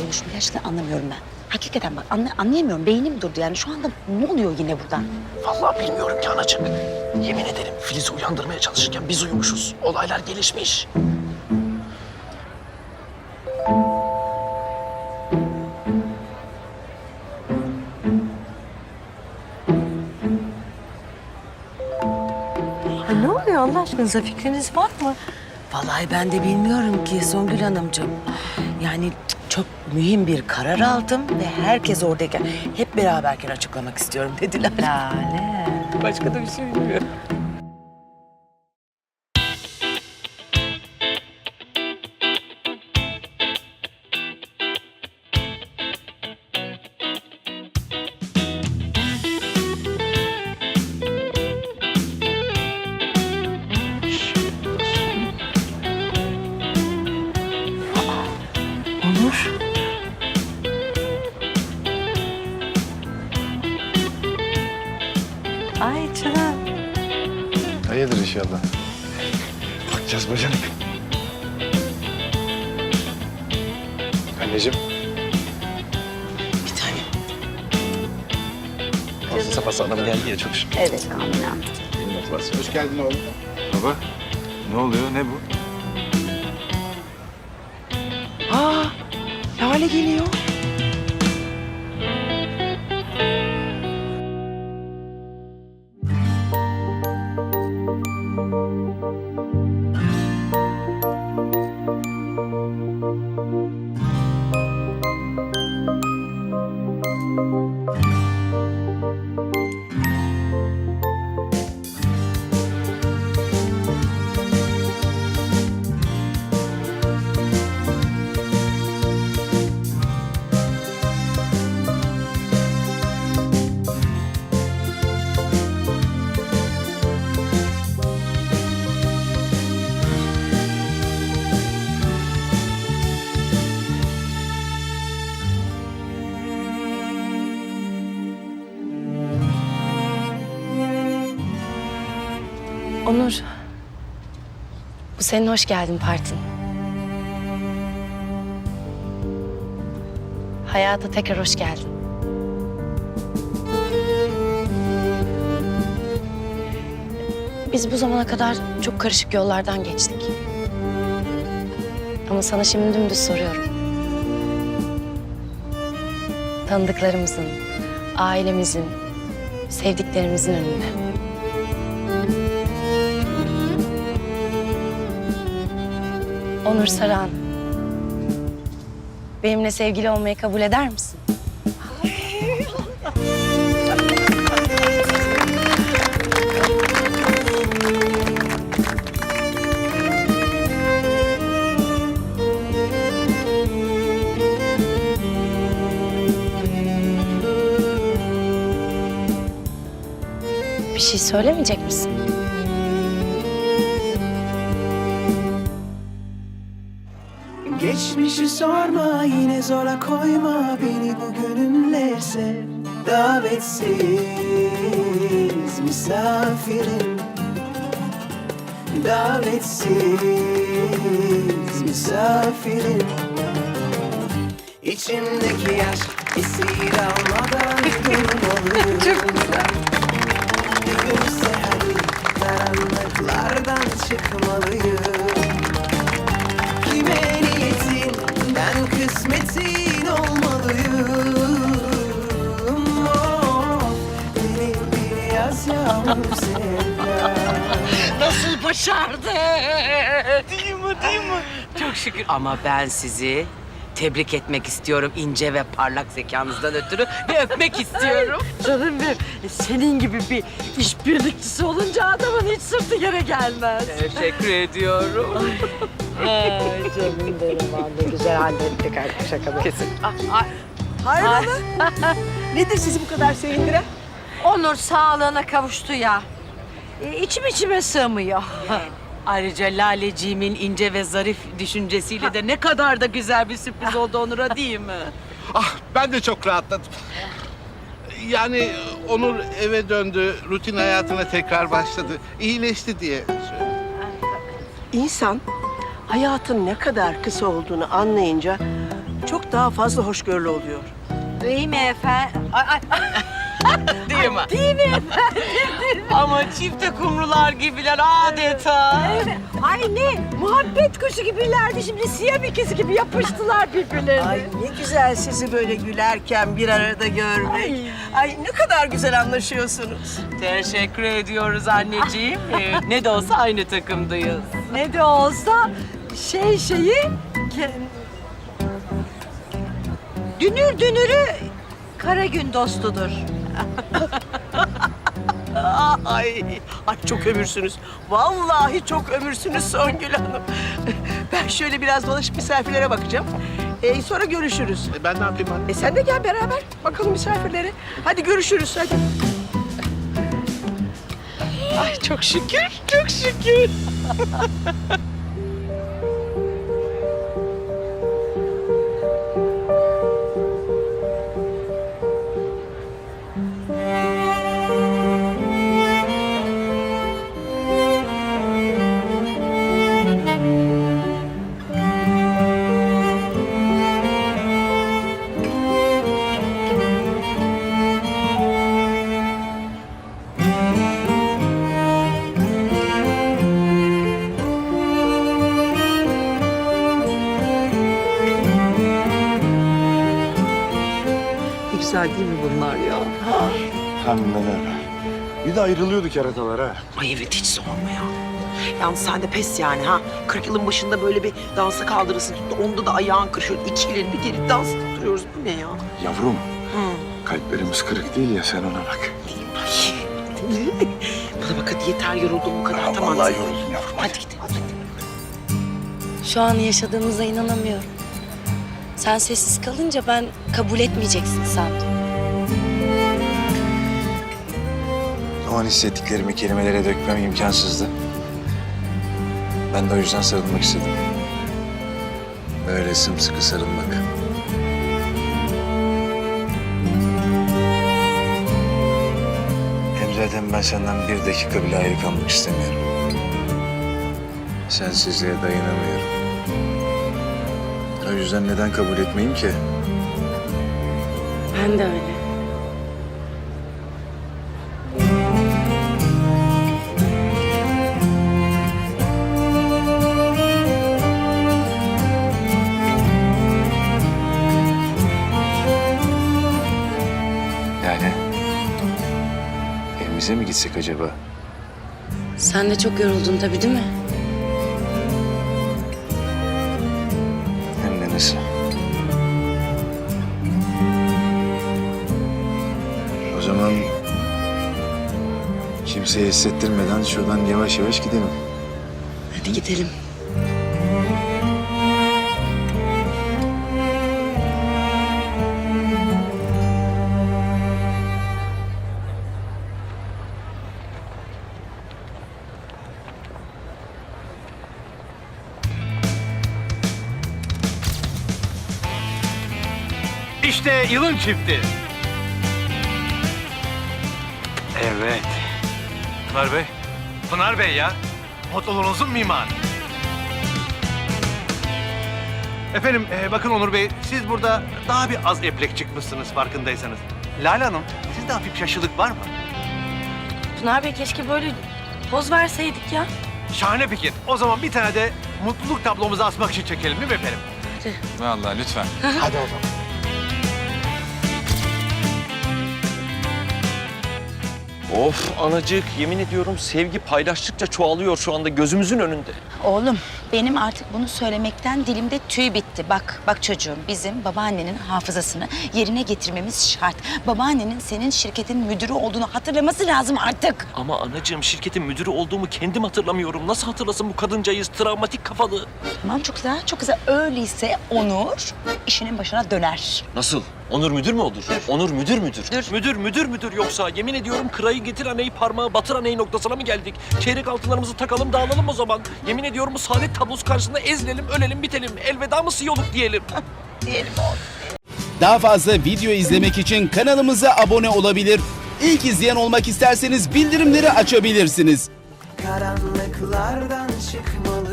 olmuş mu gerçekten anlamıyorum ben. Hakikaten bak anla- anlayamıyorum. Beynim durdu yani. Şu anda ne oluyor yine burada? Vallahi bilmiyorum ki anacık. Yemin ederim Filiz'i uyandırmaya çalışırken biz uyumuşuz. Olaylar gelişmiş. Ha, ne oluyor Allah aşkınıza fikriniz var mı? Vallahi ben de bilmiyorum ki Songül Hanımcığım. Yani çok mühim bir karar aldım ve herkes oradayken hep beraberken açıklamak istiyorum dediler. Lale. Başka da bir şey bilmiyorum. İnşallah. Bakacağız bacanak. Anneciğim. Bir tane. Fazla safhası adam geldi ya çok şükür. Evet Amina. Minnet varsa. Hoş geldin oğlum. Baba. Ne oluyor? Ne bu? Aa, Lale geliyor. Onur. Bu senin hoş geldin partin. Hayata tekrar hoş geldin. Biz bu zamana kadar çok karışık yollardan geçtik. Ama sana şimdi dümdüz soruyorum. Tanıdıklarımızın, ailemizin, sevdiklerimizin önünde. Onur Saran. Benimle sevgili olmayı kabul eder misin? Bir şey söylemeyecek misin? Geçmişi sorma yine zora koyma beni bugününle sev. Davetsiz misafirim. Davetsiz misafirim. İçimdeki yaş esir almadan durmalıyım Çok güzel. Gülümse hadi karanlıklardan çıkmalıyım ben kısmetin olmalıyım oh, Beni bir yaz yağmur sevda Nasıl başardı? Değil mi, değil mi? Çok şükür. Ama ben sizi tebrik etmek istiyorum ince ve parlak zekanızdan ötürü ve öpmek istiyorum. Canım benim. Senin gibi bir işbirlikçisi olunca adamın hiç sırtı yere gelmez. Teşekkür ediyorum. Ay canım benim anne güzel hallettik artık şakalı. Kesin. Hayrola? Nedir sizi bu kadar sevindiren? Onur sağlığına kavuştu ya. E, içim içime sığmıyor. Ayrıca Laleciğimin ince ve zarif düşüncesiyle de ne kadar da güzel bir sürpriz oldu Onur'a değil mi? Ah ben de çok rahatladım. Yani Onur eve döndü, rutin hayatına tekrar başladı. İyileşti diye söylüyorum. İnsan hayatın ne kadar kısa olduğunu anlayınca çok daha fazla hoşgörülü oluyor. Değil mi efendim? Ay, ay, Değil mi? Değil mi Ama çifte kumrular gibiler adeta. ay ne? Muhabbet kuşu gibilerdi şimdi siyah ikisi gibi yapıştılar birbirlerine. Ay ne güzel sizi böyle gülerken bir arada görmek. Ay, ne kadar güzel anlaşıyorsunuz. Teşekkür ediyoruz anneciğim. Ee, ne de olsa aynı takımdayız. Ne de olsa şey şeyi... ke- Dünür dünürü kara gün dostudur. ay, ay çok ömürsünüz. Vallahi çok ömürsünüz Songül Hanım. Ben şöyle biraz dolaşıp misafirlere bakacağım. Ee, sonra görüşürüz. E, ben ne yapayım anne? E sen de gel beraber bakalım misafirlere. Hadi görüşürüz hadi. Ay çok şükür, çok şükür. güzel değil mi bunlar ya? Hem neler. Bir de ayrılıyordu keratalar ha. Ay evet hiç sorma ya. Yalnız sen de pes yani ha. 40 yılın başında böyle bir dansa kaldırırsın tuttu. Onda da ayağın kırışıyor. İki ileri bir geri dans duruyoruz. Bu ne ya? Yavrum, Hı. kalplerimiz kırık değil ya sen ona bak. Ay. Bana bak hadi yeter yoruldum bu kadar. Ha, tamam. vallahi yoruldum yavrum. Hadi gidelim. Şu an yaşadığımıza inanamıyorum. Sen sessiz kalınca ben kabul etmeyeceksin sandım. O an hissettiklerimi kelimelere dökmem imkansızdı. Ben de o yüzden sarılmak istedim. Böyle sımsıkı sarılmak. Hem zaten ben senden bir dakika bile ayrı kalmak istemiyorum. Sensizliğe dayanamıyorum. O yüzden neden kabul etmeyeyim ki? Ben de öyle. Yani evimize mi gitsek acaba? Sen de çok yoruldun tabii değil mi? O zaman kimseye hissettirmeden şuradan yavaş yavaş gidelim. Hadi gidelim. İşte yılın çifti. Evet. Pınar Bey. Pınar Bey ya. Mutluluğunuzun mimarı. Efendim e, bakın Onur Bey siz burada daha bir az eplek çıkmışsınız farkındaysanız. Lale Hanım sizde hafif şaşılık var mı? Pınar Bey keşke böyle poz verseydik ya. Şahane fikir. O zaman bir tane de mutluluk tablomuzu asmak için çekelim değil mi efendim? Vallahi lütfen. Hadi o zaman. Of anacık yemin ediyorum sevgi paylaştıkça çoğalıyor şu anda gözümüzün önünde. Oğlum benim artık bunu söylemekten dilimde tüy bitti. Bak bak çocuğum bizim babaannenin hafızasını yerine getirmemiz şart. Babaannenin senin şirketin müdürü olduğunu hatırlaması lazım artık. Ama anacığım şirketin müdürü olduğumu kendim hatırlamıyorum. Nasıl hatırlasın bu kadıncayız travmatik kafalı. Tamam çok güzel çok güzel. Öyleyse Onur işinin başına döner. Nasıl? Onur müdür mü olur? Onur müdür müdür? Müdür müdür müdür yoksa yemin ediyorum kırayı getir aneyi parmağı batır aneyi noktasına mı geldik? Çeyrek altınlarımızı takalım dağılalım o zaman. Yemin ediyorum bu saadet tablosu karşısında ezilelim ölelim bitelim. Elveda mı siyoluk diyelim. Daha fazla video izlemek için kanalımıza abone olabilir. İlk izleyen olmak isterseniz bildirimleri açabilirsiniz. karanlıklardan çıkmalı